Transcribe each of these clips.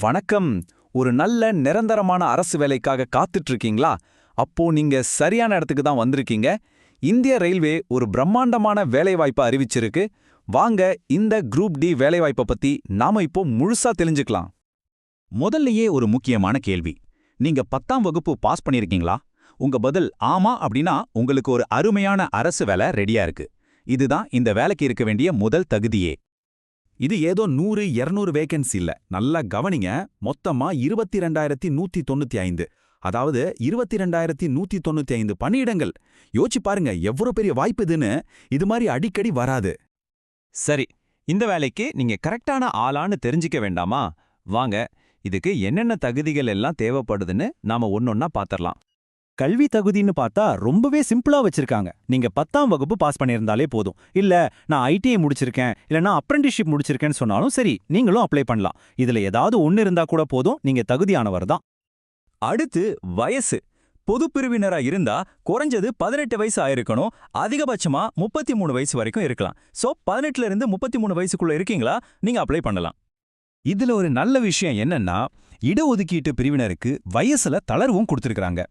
வணக்கம். ஒரு நல்ல நிரந்தரமான அரசு வேலைக்காக காத்துட்டு இருக்கீங்களா அப்போ நீங்க சரியான இடத்துக்கு தான் வந்திருக்கீங்க. இந்திய ரயில்வே ஒரு பிரம்மாண்டமான வேலைவாய்ப்பை அறிவிச்சிருக்கு. வாங்க இந்த குரூப் டி வேலைவாய்ப்பை பத்தி நாம இப்போ முழுசா தெரிஞ்சுக்கலாம். முதல்லயே ஒரு முக்கியமான கேள்வி. நீங்க பத்தாம் வகுப்பு பாஸ் பண்ணிருக்கீங்களா? உங்க பதில் ஆமா அப்படின்னா உங்களுக்கு ஒரு அருமையான அரசு வேலை ரெடியா இருக்கு. இதுதான் இந்த வேலைக்கு இருக்க வேண்டிய முதல் தகுதியே. இது ஏதோ நூறு இருநூறு வேகன்சி இல்ல. நல்லா கவனிங்க மொத்தமா இருபத்தி ரெண்டாயிரத்தி நூத்தி தொண்ணூத்தி ஐந்து. அதாவது இருபத்தி ரெண்டாயிரத்தி நூத்தி தொண்ணூத்தி ஐந்து பணியிடங்கள். யோசிச்சு பாருங்க எவ்வளோ பெரிய வாய்ப்பு இதுன்னு. இது மாதிரி அடிக்கடி வராது. சரி இந்த வேலைக்கு நீங்க கரெக்டான ஆளான்னு தெரிஞ்சுக்க வேண்டாமா? வாங்க இதுக்கு என்னென்ன தகுதிகள் எல்லாம் தேவைப்படுதுன்னு நாம ஒன்னொன்னா பாத்திரலாம். கல்வி தகுதின்னு பார்த்தா ரொம்பவே சிம்பிளா வச்சிருக்காங்க. நீங்க பத்தாம் வகுப்பு பாஸ் பண்ணியிருந்தாலே போதும். இல்ல நான் ஐடிஐ முடிச்சிருக்கேன். இல்லனா அப்ரெண்டிஷிப் முடிச்சிருக்கேன்னு சொன்னாலும் சரி நீங்களும் அப்ளை பண்ணலாம். இதுல ஏதாவது ஒன்னு இருந்தா கூட போதும். நீங்க தகுதியானவர் தான். அடுத்து வயசு. பொது பிரிவினரா இருந்தா குறைஞ்சது பதினெட்டு வயசு ஆயிருக்கணும். அதிகபட்சமா முப்பத்தி மூணு வயசு வரைக்கும் இருக்கலாம். சோ பதினெட்டுல இருந்து முப்பத்தி மூணு வயசுக்குள்ள இருக்கீங்களா? நீங்க அப்ளை பண்ணலாம். இதுல ஒரு நல்ல விஷயம் என்னன்னா இடஒதுக்கீட்டு பிரிவினருக்கு வயசுல தளர்வும் கொடுத்திருக்கிறாங்க.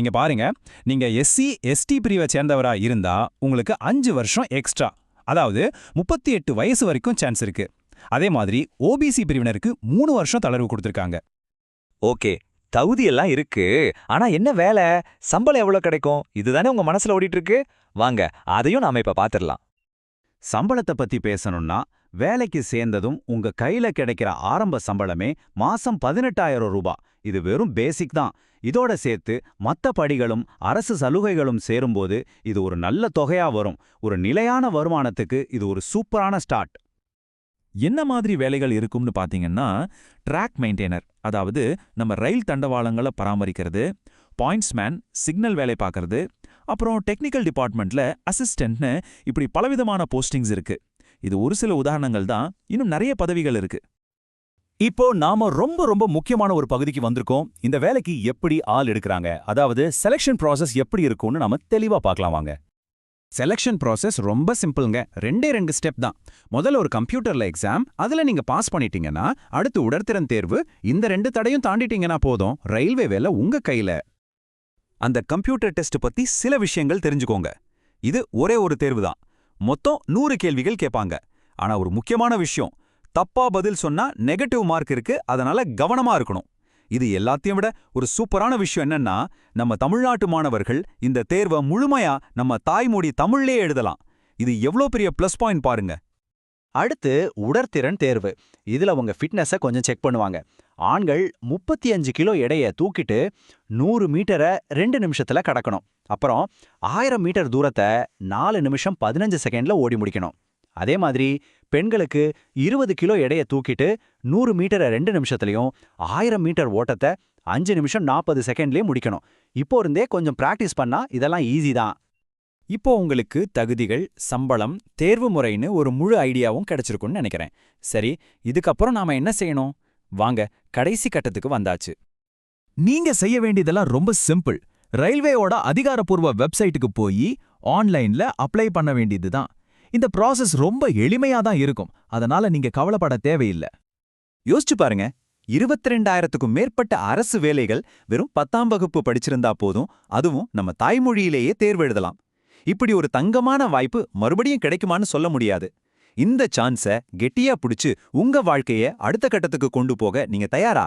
இங்க பாருங்க. நீங்க எஸ்சி எஸ்டி பிரிவை சேர்ந்தவரா இருந்தா உங்களுக்கு அஞ்சு வருஷம் எக்ஸ்ட்ரா அதாவது முப்பத்தி எட்டு வயசு வரைக்கும் சான்ஸ் இருக்கு. அதே மாதிரி ஓபிசி பிரிவினருக்கு மூணு வருஷம் தளர்வு கொடுத்துருக்காங்க. ஓகே தகுதி எல்லாம் இருக்கு. ஆனா என்ன வேலை? சம்பளம் எவ்வளவு கிடைக்கும்? இதுதானே உங்க மனசுல ஓடிட்டு இருக்கு வாங்க அதையும் நாம இப்ப பாத்துடலாம். சம்பளத்தை பத்தி பேசணும்னா வேலைக்கு சேர்ந்ததும் உங்க கையில கிடைக்கிற ஆரம்ப சம்பளமே மாசம் பதினெட்டாயிரம் ரூபாய். இது வெறும் பேசிக் தான். இதோட சேர்த்து மத்த படிகளும் அரசு சலுகைகளும் சேரும்போது இது ஒரு நல்ல தொகையா வரும். ஒரு நிலையான வருமானத்துக்கு இது ஒரு சூப்பரான ஸ்டார்ட் என்ன மாதிரி வேலைகள் இருக்கும்னு பாத்தீங்கன்னா ட்ராக் மெயின்டைனர் அதாவது நம்ம ரயில் தண்டவாளங்களை பராமரிக்கிறது பாயிண்ட்ஸ்மேன் சிக்னல் வேலை பார்க்கறது அப்புறம் டெக்னிக்கல் டிபார்ட்மெண்ட்ல அசிஸ்டன்ட்னு இப்படி பலவிதமான போஸ்டிங்ஸ் இருக்கு. இது ஒரு சில உதாரணங்கள் தான். இன்னும் நிறைய பதவிகள் இருக்கு. இப்போ நாம ரொம்ப ரொம்ப முக்கியமான ஒரு பகுதிக்கு வந்திருக்கோம். இந்த வேலைக்கு எப்படி ஆள் எடுக்கிறாங்க? அதாவது செலெக்ஷன் ப்ராசஸ் எப்படி இருக்கும்னு நாம தெளிவா பார்க்கலாம் வாங்க. செலெக்ஷன் ப்ராசஸ் ரொம்ப சிம்பிள்ங்க ரெண்டே ரெண்டு ஸ்டெப் தான். முதல்ல ஒரு கம்ப்யூட்டர்ல எக்ஸாம் அதுல நீங்க பாஸ் பண்ணிட்டீங்கன்னா அடுத்து உடற்திறன் தேர்வு இந்த ரெண்டு தடையும் தாண்டிட்டீங்கன்னா போதும். ரயில்வே வேலை உங்க கையில. அந்த கம்ப்யூட்டர் டெஸ்ட் பத்தி சில விஷயங்கள் தெரிஞ்சுக்கோங்க. இது ஒரே ஒரு தேர்வு தான். மொத்தம் நூறு கேள்விகள் கேட்பாங்க. ஆனா ஒரு முக்கியமான விஷயம் தப்பா பதில் சொன்னா நெகட்டிவ் மார்க் இருக்கு அதனால கவனமா இருக்கணும். இது எல்லாத்தையும் விட ஒரு சூப்பரான விஷயம் என்னன்னா நம்ம தமிழ்நாட்டு மாணவர்கள் இந்த தேர்வை முழுமையா நம்ம தாய்மொழி தமிழ்லே எழுதலாம். இது எவ்ளோ பெரிய ப்ளஸ் பாயிண்ட் பாருங்க. அடுத்து உடற்திறன் தேர்வு. இதுல அவங்க ஃபிட்னஸை கொஞ்சம் செக் பண்ணுவாங்க. ஆண்கள் முப்பத்தி அஞ்சு கிலோ எடையை தூக்கிட்டு நூறு மீட்டரை ரெண்டு நிமிஷத்துல கடக்கணும். அப்புறம் ஆயிரம் மீட்டர் தூரத்தை நாலு நிமிஷம் பதினஞ்சு செகண்ட்ல ஓடி முடிக்கணும். அதே மாதிரி பெண்களுக்கு இருபது கிலோ எடையை தூக்கிட்டு நூறு மீட்டரை ரெண்டு நிமிஷத்துலயும் ஆயிரம் மீட்டர் ஓட்டத்தை அஞ்சு நிமிஷம் நாற்பது செகண்ட்லயும் முடிக்கணும். இப்போ இருந்தே கொஞ்சம் பிராக்டிஸ் பண்ணா இதெல்லாம் ஈஸி தான். இப்போ உங்களுக்கு தகுதிகள் சம்பளம் தேர்வு முறைன்னு ஒரு முழு ஐடியாவும் கிடைச்சிருக்கும்னு நினைக்கிறேன். சரி இதுக்கப்புறம் நாம என்ன செய்யணும்? வாங்க கடைசி கட்டத்துக்கு வந்தாச்சு. நீங்க செய்ய வேண்டியதெல்லாம் ரொம்ப சிம்பிள் ரயில்வேயோட அதிகாரப்பூர்வ வெப்சைட்டுக்கு போய் ஆன்லைன்ல அப்ளை பண்ண வேண்டியதுதான். இந்த ப்ராசஸ் ரொம்ப எளிமையா தான் இருக்கும். அதனால நீங்க கவலைப்பட தேவையில்லை. யோசிச்சு பாருங்க. இருபத்தி ரெண்டாயிரத்துக்கும் மேற்பட்ட அரசு வேலைகள் வெறும் பத்தாம் வகுப்பு படிச்சிருந்தா போதும் அதுவும் நம்ம தாய்மொழியிலேயே தேர்வெழுதலாம் இப்படி ஒரு தங்கமான வாய்ப்பு மறுபடியும் கிடைக்குமான்னு சொல்ல முடியாது. இந்த சான்ஸை கெட்டியா புடிச்சு உங்க வாழ்க்கைய அடுத்த கட்டத்துக்கு கொண்டு போக நீங்க தயாரா?